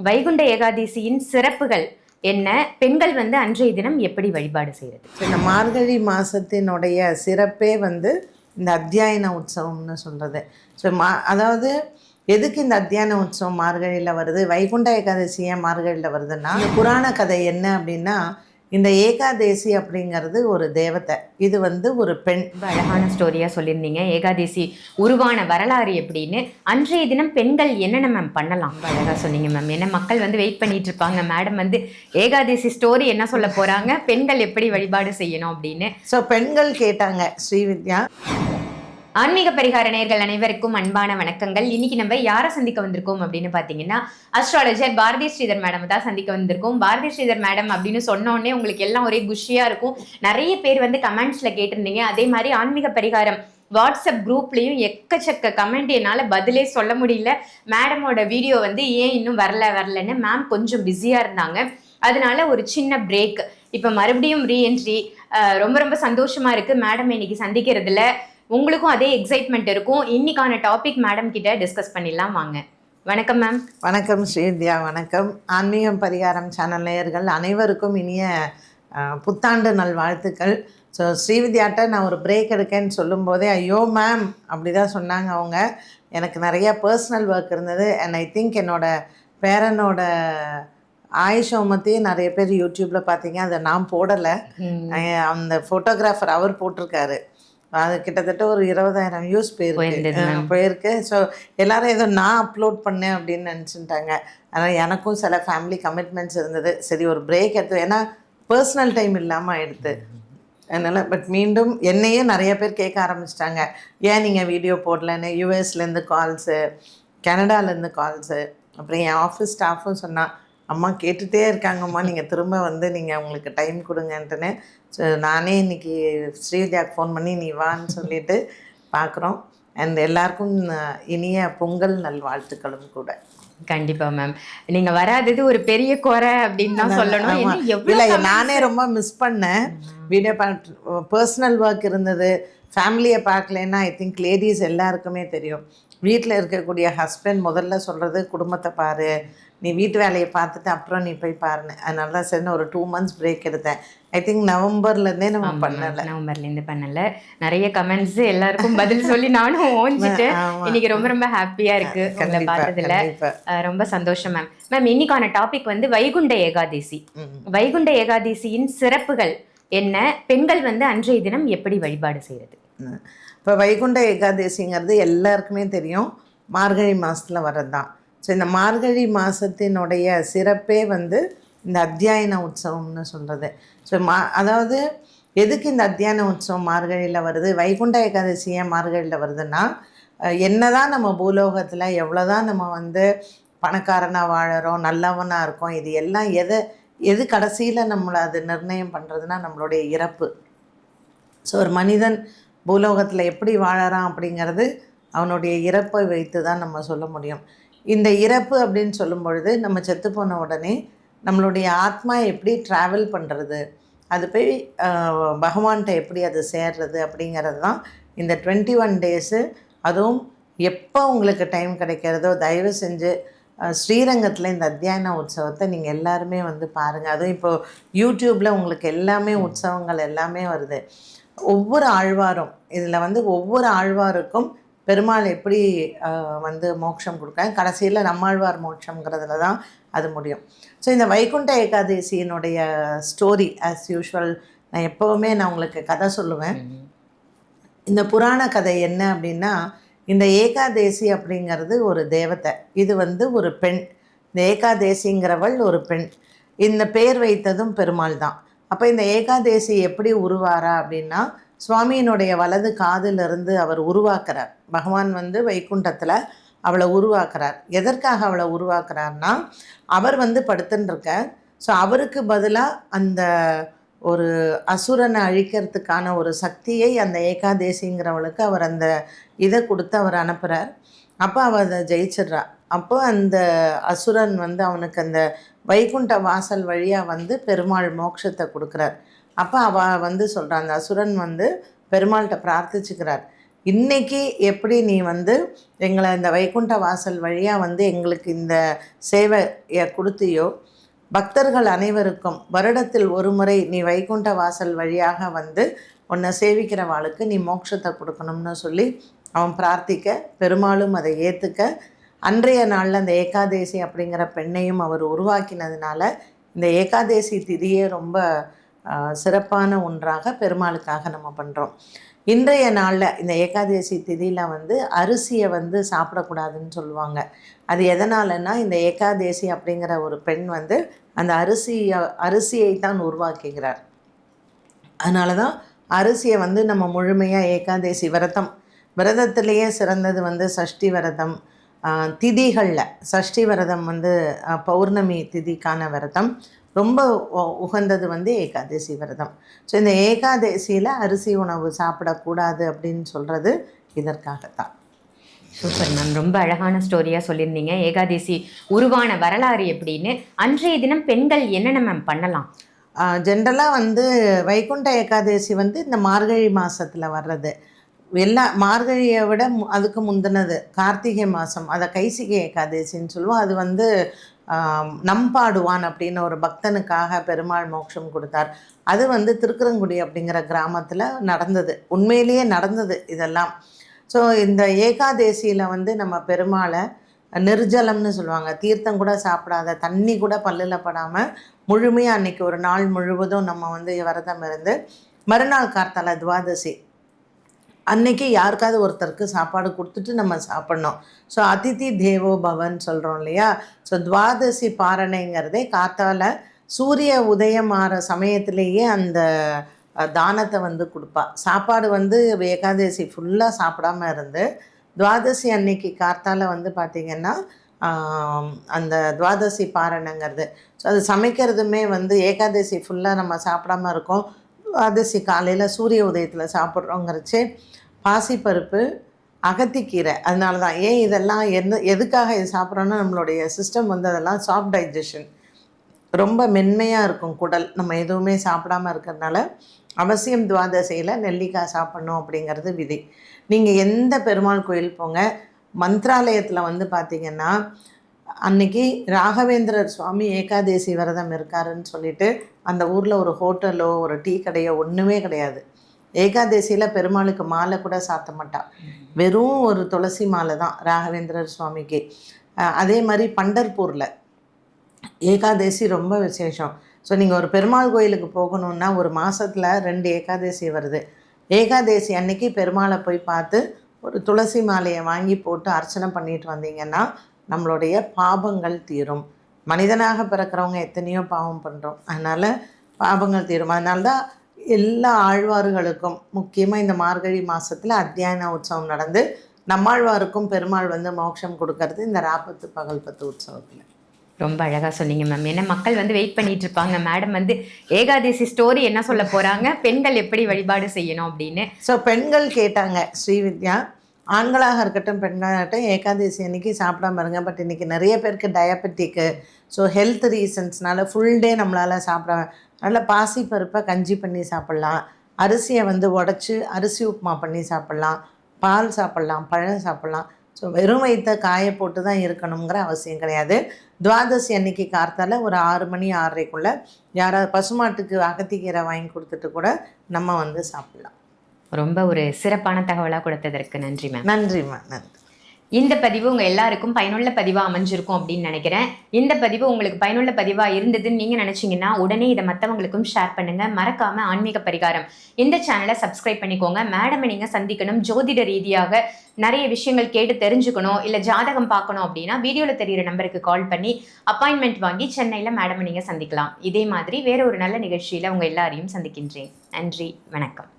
வைகுண்ட ஏகாதசியின் சிறப்புகள் என்ன? பெண்கள் வந்து அன்றைய தினம் எப்படி வழிபாடு செய்யறது ஸோ இந்த மார்கழி மாதத்தினுடைய சிறப்பே வந்து இந்த அத்தியாயன உற்சவம்னு சொல்கிறது ஸோ மா அதாவது எதுக்கு இந்த அத்தியான உற்சவம் மார்கழியில் வருது? வைகுண்ட ஏகாதசி ஏன் மார்கழியில் வருதுன்னா புராண கதை என்ன அப்படின்னா இந்த ஏகாதேசி அப்படிங்கிறது ஒரு தேவதை. இது வந்து ஒரு பெண். அழகான ஸ்டோரியா சொல்லியிருந்தீங்க. ஏகாதசி உருவான வரலாறு எப்படின்னு? அன்றைய தினம் பெண்கள் என்னென்ன மேம் பண்ணலாம்? ரொம்ப அழகா சொன்னீங்க மேம் ஏன்னா மக்கள் வந்து வெயிட் பண்ணிட்டு இருப்பாங்க. மேடம் வந்து ஏகாதசி ஸ்டோரி என்ன சொல்ல போறாங்க? பெண்கள் எப்படி வழிபாடு செய்யணும் அப்படின்னு. ஸோ பெண்கள் கேட்டாங்க ஸ்ரீவித்யா. ஆன்மீக பரிகார நேர்கள் அனைவருக்கும் அன்பான வணக்கங்கள். இன்னைக்கு நம்ம யாரை சந்திக்க வந்திருக்கோம் அப்படின்னு பாத்தீங்கன்னா அஸ்ட்ராலஜர் பாரதி ஸ்ரீதர் மேடம் தான் சந்திக்க வந்திருக்கோம். பாரதி ஸ்ரீதர் மேடம் அப்படின்னு சொன்னோடனே உங்களுக்கு எல்லாம் ஒரே குஷியா இருக்கும். நிறைய பேர் வந்து கமெண்ட்ஸ்ல கேட்டிருந்தீங்க. அதே மாதிரி ஆன்மீக பரிகாரம் வாட்ஸ்அப் குரூப்லேயும் எக்கச்சக்க கமெண்ட் என்னால் பதிலே சொல்ல முடியல. மேடமோட வீடியோ வந்து ஏன் இன்னும் வரல வரலன்னு மேம் கொஞ்சம் பிஸியாக இருந்தாங்க. அதனால ஒரு சின்ன பிரேக் இப்போ மறுபடியும் ரீஎன்ட்ரி ரொம்ப ரொம்ப சந்தோஷமா இருக்கு. மேடம் இன்னைக்கு சந்திக்கிறதுல. உங்களுக்கும் அதே எக்ஸைட்மெண்ட் இருக்கும். இன்னைக்கான டாபிக் மேடம் கிட்ட டிஸ்கஸ் பண்ணிடலாம். வாங்க. வணக்கம் மேம் வணக்கம் ஸ்ரீவித்யா வணக்கம். ஆன்மீகம் பரிகாரம் சேனல் நேயர்கள் அனைவருக்கும் இனிய புத்தாண்டு நல்வாழ்த்துக்கள் ஸோ ஸ்ரீவித்யாட்ட நான் ஒரு பிரேக் எடுக்கேன்னு சொல்லும்போதே ஐயோ மேம் அப்படி தான் சொன்னாங்க அவங்க. எனக்கு நிறைய பர்சனல் ஒர்க் இருந்தது. அண்ட் ஐ திங்க் என்னோட பேரனோட ஆயுஷோமத்தையும் நிறைய பேர் யூடியூப்பில் பார்த்தீங்க அதை நான் போடலை. அந்த ஃபோட்டோகிராஃபர் அவர் போட்டிருக்காரு. அது கிட்டத்தட்ட ஒரு இருபதாயிரம் வியூஸ் போயிருக்கு. போயிருக்கு. ஸோ எல்லாரும் ஏதோ நான் அப்லோட் பண்ணேன் அப்படின்னு நினச்சிட்டாங்க. ஆனால் எனக்கும் சில ஃபேமிலி கமிட்மெண்ட்ஸ் இருந்தது. சரி ஒரு பிரேக் எடுத்து ஏன்னா பர்சனல் டைம் இல்லாமல் ஆயிடுது அதனால் பட் மீண்டும் என்னையும் நிறைய பேர் கேட்க ஆரம்பிச்சிட்டாங்க. ஏன் நீங்கள் வீடியோ போடலன்னு? யூஎஸ்லேருந்து கால்ஸு கனடாலேருந்து கால்ஸு அப்புறம் என் ஆஃபீஸ் ஸ்டாஃபும் சொன்னா அம்மா கேட்டுகிட்டே இருக்காங்கம்மா. நீங்கள் திரும்ப வந்து நீங்கள் அவங்களுக்கு டைம் கொடுங்கன்ட்டுன்னு. நானே இன்னைக்கு ஸ்ரீவித்யாவுக்கு ஃபோன் பண்ணி நீ வான்னு சொல்லிட்டு பார்க்குறோம் அண்ட் எல்லாருக்கும் இனிய பொங்கல் நல்வாழ்த்துக்களும் கூட. கண்டிப்பா மேம் நீங்க வராதது ஒரு பெரிய குறை அப்படின்னு தான் சொல்லணும். இல்லை நானே ரொம்ப மிஸ் பண்ணேன். வீடியோ பார்த்து பர்சனல் ஒர்க் இருந்தது. ஃபேமிலியை பார்க்கலன்னா ஐ திங்க் லேடிஸ் எல்லாருக்குமே தெரியும். வீட்டில் இருக்கக்கூடிய ஹஸ்பண்ட் முதல்ல சொல்கிறது குடும்பத்தை பாரு. நீ வீட்டு வேலையை பார்த்துட்டு அப்புறம் நீ போய் பாருன்னு. அதனால தான் சரி ஒரு டூ மந்த்ஸ் பிரேக் எடுத்தேன். ஐ திங்க் நவம்பர்லேருந்தே நம்ம பண்ணலை. நவம்பர்ல இருந்து பண்ணல. நிறைய கமெண்ட்ஸ் எல்லாருக்கும் பதில் சொல்லி நானும் ஓஞ்சிட்டேன். இன்னைக்கு ரொம்ப ரொம்ப ஹாப்பியா இருக்கு. உங்களை பார்த்ததுல. ரொம்ப சந்தோஷம் மேம் மேம் இன்னைக்கான டாபிக் வந்து வைகுண்ட ஏகாதசி. வைகுண்ட ஏகாதசியின் சிறப்புகள் என்ன? பெண்கள் வந்து அன்றைய தினம் எப்படி வழிபாடு செய்யறது? இப்போ வைகுண்ட ஏகாதசிங்கிறது எல்லாருக்குமே தெரியும். மார்கழி மாதத்தில் வர்றது தான் ஸோ இந்த மார்கழி மாதத்தினுடைய சிறப்பே வந்து இந்த அத்தியாயன உற்சவம்னு சொல்கிறது ஸோ மா அதாவது எதுக்கு இந்த அத்தியான உற்சவம் மார்கழியில் வருது? வைகுண்ட ஏகாதசி ஏன் மார்கழியில் வருதுன்னா என்ன தான் நம்ம பூலோகத்தில் எவ்வளோ தான் நம்ம வந்து பணக்காரனாக வாழறோம் நல்லவனாக இருக்கோம் இது எல்லாம் எதை எது கடைசியில் நம்மளை அது நிர்ணயம் பண்ணுறதுனா நம்மளுடைய இறப்பு. ஸோ ஒரு மனிதன் பூலோகத்தில் எப்படி வாழறான் அப்படிங்கிறது அவனுடைய இறப்பை வைத்து தான் நம்ம சொல்ல முடியும். இந்த இறப்பு அப்படின்னு சொல்லும் பொழுது நம்ம செத்து போன உடனே நம்மளுடைய ஆத்மா எப்படி ட்ராவல் பண்ணுறது அது போய் பகவான்கிட்ட எப்படி அது சேர்றது அப்படிங்கிறது தான் இந்த டுவெண்ட்டி ஒன் டேஸு அதுவும் எப்போ உங்களுக்கு டைம் கிடைக்கிறதோ தயவு செஞ்சு ஸ்ரீரங்கத்தில் இந்த அத்தியாயன உற்சவத்தை நீங்கள் எல்லாருமே வந்து பாருங்கள் அதுவும் இப்போது யூடியூப்பில் உங்களுக்கு எல்லாமே உற்சவங்கள் எல்லாமே வருது. ஒவ்வொரு ஆழ்வாரும் இதில் வந்து ஒவ்வொரு ஆழ்வாருக்கும் பெருமாள் எப்படி வந்து மோட்சம் கொடுக்காங்க? கடைசியில் நம்மாழ்வார் மோட்சம்ங்கிறதுல தான் அது முடியும். ஸோ இந்த வைகுண்ட ஏகாதசியினுடைய ஸ்டோரி ஆஸ் யூஷுவல் நான் எப்போவுமே நான் உங்களுக்கு கதை சொல்லுவேன். இந்த புராண கதை என்ன அப்படின்னா இந்த ஏகாதேசி அப்படிங்கிறது ஒரு தேவதை. இது வந்து ஒரு பெண். இந்த ஏகாதேசிங்கிறவள் ஒரு பெண். இந்த பேர் வைத்ததும் பெருமாள் தான். அப்போ இந்த ஏகாதேசி எப்படி உருவாரா அப்படின்னா சுவாமியினுடைய வலது காதிலிருந்து அவர் உருவாக்குறார். பகவான் வந்து வைகுண்டத்தில் அவளை உருவாக்குறார். எதற்காக அவளை உருவாக்குறார்னா அவர் வந்து படுத்துன்னு ஸோ அவருக்கு பதிலாக அந்த ஒரு அசுரனை அழிக்கிறதுக்கான ஒரு சக்தியை அந்த ஏகாதேசிங்கிறவளுக்கு அவர் அந்த இதை கொடுத்து அவர் அனுப்புகிறார் அப்போ அவள் அதை ஜெயிச்சிடுறா. அப்போ அந்த அசுரன் வந்து அவனுக்கு அந்த வைகுண்ட வாசல் வழியாக வந்து பெருமாள் மோட்சத்தை கொடுக்குறார். அப்போ அவள் வந்து சொல்கிறான் அந்த அசுரன் வந்து பெருமாள்கிட்ட பிரார்த்திச்சுக்கிறார். இன்னைக்கு எப்படி நீ வந்து எங்களை இந்த வைகுண்ட வாசல் வழியாக வந்து எங்களுக்கு இந்த சேவையை கொடுத்தியோ பக்தர்கள் அனைவருக்கும் வருடத்தில் ஒரு முறை நீ வைகுண்ட வாசல் வழியாக வந்து உன்னை சேவிக்கிறவாளுக்கு நீ மோட்சத்தை கொடுக்கணும்னு சொல்லி அவன் பிரார்த்திக்க பெருமாளும் அதை ஏற்றுக்க அன்றைய நாளில் அந்த ஏகாதேசி அப்படிங்கிற பெண்ணையும் அவர் உருவாக்கினதுனால இந்த ஏகாதேசி திதியே ரொம்ப சிறப்பான ஒன்றாக பெருமாளுக்காக நம்ம பண்ணுறோம் இன்றைய நாளில் இந்த ஏகாதசி திதியில் வந்து அரிசியை வந்து சாப்பிடக்கூடாதுன்னு சொல்லுவாங்க. அது எதனாலன்னா இந்த ஏகாதேசி அப்படிங்கிற ஒரு பெண் வந்து அந்த அரிசியை அரிசியை தான் உருவாக்குகிறார். அதனால தான் அரிசியை வந்து நம்ம முழுமையாக ஏகாதேசி விரதம் விரதத்திலேயே சிறந்தது வந்து சஷ்டி விரதம் திதிகளில் சஷ்டி விரதம் வந்து பௌர்ணமி திதிக்கான விரதம் ரொம்ப உகந்தது வந்து ஏகாதசி விரதம். ஸோ இந்த ஏகாதசியில் அரிசி உணவு சாப்பிடக்கூடாது அப்படின்னு சொல்கிறது இதற்காகத்தான். சூப்பர் மேம் ரொம்ப அழகான ஸ்டோரியா சொல்லியிருந்தீங்க. ஏகாதசி உருவான வரலாறு எப்படின்னு. அன்றைய தினம் பெண்கள் என்னென்ன மேம் பண்ணலாம்? ஜென்ரலாக வந்து வைகுண்ட ஏகாதசி வந்து இந்த மார்கழி மாதத்தில் வர்றது. எல்லா மார்கழியை விட மு- அதுக்கு முந்தினது கார்த்திகை மாதம் அதை கைசிகை ஏகாதசின்னு சொல்லுவோம். அது வந்து நம்பாடுவான் அப்படின்னு ஒரு பக்தனுக்காக பெருமாள் மோட்சம் கொடுத்தார். அது வந்து திருக்குறங்குடி அப்படிங்கிற கிராமத்தில் நடந்தது. உண்மையிலேயே நடந்தது இதெல்லாம். ஸோ இந்த ஏகாதேசியில் வந்து நம்ம பெருமாளை நிர்ஜலம்னு சொல்லுவாங்க. தீர்த்தம் கூட சாப்பிடாத தண்ணி கூட பல்லில் படாமல் முழுமையாக அன்னைக்கு ஒரு நாள் முழுவதும் நம்ம வந்து விரதம் இருந்து மறுநாள் கார்த்தால துவாதசி அன்னைக்கு யாருக்காவது ஒருத்தருக்கு சாப்பாடு கொடுத்துட்டு நம்ம சாப்பிட்ணும். ஸோ அதிதி தேவோ பவன் சொல்கிறோம் இல்லையா? ஸோ துவாதசி பாரணைங்கிறதே காத்தால் சூரிய உதயம் ஆகிற சமயத்திலேயே அந்த தானத்தை வந்து கொடுப்பா. சாப்பாடு வந்து ஏகாதசி ஃபுல்லாக சாப்பிடாம இருந்து துவாதசி அன்னைக்கு கார்த்தால வந்து பார்த்திங்கன்னா அந்த துவாதசி பாரணங்கிறது. ஸோ அது சமைக்கிறதுமே வந்து ஏகாதசி ஃபுல்லாக நம்ம சாப்பிடாம இருக்கோம். துவாதசி காலையில் சூரிய உதயத்தில் சாப்பிட்றோங்கிறச்சே பாசிப்பருப்பு அகத்திக்கீரை. அதனால தான் ஏன் இதெல்லாம் என்ன எதுக்காக இது சாப்பிட்றோன்னா நம்மளுடைய சிஸ்டம் வந்து அதெல்லாம் சாஃப்ட் டைஜஷன் ரொம்ப மென்மையாக இருக்கும் குடல். நம்ம எதுவுமே சாப்பிடாம இருக்கிறதுனால அவசியம் துவாதசையில் நெல்லிக்காய் சாப்பிட்ணும் அப்படிங்கிறது விதி. நீங்கள் எந்த பெருமாள் கோயில் போங்க மந்த்ராலயத்தில் வந்து பார்த்தீங்கன்னா அன்னைக்கு ராகவேந்திரர் சுவாமி ஏகாதேசி விரதம் இருக்காருன்னு சொல்லிட்டு அந்த ஊரில் ஒரு ஹோட்டலோ ஒரு டீ கடையோ ஒன்றுமே கிடையாது. ஏகாதசியில் பெருமாளுக்கு மாலை கூட சாத்த மாட்டாள் வெறும் ஒரு துளசி மாலை தான் ராகவேந்திரர் சுவாமிக்கு. அதே மாதிரி பண்டர்பூரில் ஏகாதசி ரொம்ப விசேஷம். ஸோ நீங்கள் ஒரு பெருமாள் கோயிலுக்கு போகணுன்னா ஒரு மாதத்தில் ரெண்டு ஏகாதசி வருது. ஏகாதசி அன்னைக்கு பெருமாளை போய் பார்த்து ஒரு துளசி மாலையை வாங்கி போட்டு அர்ச்சனை பண்ணிட்டு வந்தீங்கன்னா நம்மளுடைய பாபங்கள் தீரும். மனிதனாக பிறக்கிறவங்க எத்தனையோ பாவம் பண்ணுறோம் அதனால் பாபங்கள் தீரும். அதனால தான் எல்லா ஆழ்வார்களுக்கும் முக்கியமாக இந்த மார்கழி மாதத்தில் அத்தியாயன உற்சவம் நடந்து நம்மாழ்வாருக்கும் பெருமாள் வந்து மோட்சம் கொடுக்கறது இந்த ராப்பத்து பகல் பத்து உற்சவத்தில். ரொம்ப அழகா சொன்னீங்க மேம் ஏன்னா மக்கள் வந்து வெயிட் பண்ணிட்டு இருப்பாங்க. மேடம் வந்து ஏகாதசி ஸ்டோரி என்ன சொல்ல போறாங்க? பெண்கள் எப்படி வழிபாடு செய்யணும் அப்படின்னு. ஸோ பெண்கள் கேட்டாங்க ஸ்ரீவித்யா ஆண்களாக இருக்கட்டும் பெண்களாக இருக்கட்டும் ஏகாதசி அன்னைக்கு சாப்பிடாம இருங்க. பட் இன்னைக்கு நிறைய பேருக்கு டயபெட்டிக்கு ஸோ ஹெல்த் ரீசன்ஸ்னால ஃபுல் டே நம்மளால் சாப்பிட நல்ல பாசி பருப்பை கஞ்சி பண்ணி சாப்பிட்லாம். அரிசியை வந்து உடச்சி அரிசி உப்புமா பண்ணி சாப்பிட்லாம். பால் சாப்பிட்லாம் பழம் சாப்பிட்லாம். ஸோ வெறும் வயிற்ற காய போட்டு தான் இருக்கணுங்கிற அவசியம் கிடையாது. துவாதசி அன்னைக்கு கார்த்தால ஒரு ஆறு மணி ஆறரைக்குள்ளே யாராவது பசுமாட்டுக்கு அகத்திக்கீரை வாங்கி கொடுத்துட்டு கூட நம்ம வந்து சாப்பிட்லாம். ரொம்ப ஒரு சிறப்பான தகவலா கொடுத்ததற்கு நன்றி மேம் நன்றிம்மா நன்றி. இந்த பதிவு உங்க எல்லாருக்கும் பயனுள்ள பதிவா அமைஞ்சிருக்கும் அப்படின்னு நினைக்கிறேன். இந்த பதிவு உங்களுக்கு பயனுள்ள பதிவா இருந்ததுன்னு நீங்க நினைச்சீங்கன்னா உடனே இதை மத்தவங்களுக்கும் ஷேர் பண்ணுங்க. மறக்காம ஆன்மீக பரிகாரம். இந்த சேனலை சப்ஸ்கிரைப் பண்ணிக்கோங்க. மேடமை நீங்க சந்திக்கணும். ஜோதிட ரீதியாக நிறைய விஷயங்கள் கேட்டு தெரிஞ்சுக்கணும். இல்ல ஜாதகம் பார்க்கணும் அப்படின்னா வீடியோல தெரியிற நம்பருக்கு கால் பண்ணி அப்பாயின்மெண்ட் வாங்கி சென்னையில மேடமை நீங்க சந்திக்கலாம். இதே மாதிரி வேற ஒரு நல்ல நிகழ்ச்சியில உங்க எல்லாரையும் சந்திக்கின்றேன். நன்றி. வணக்கம்.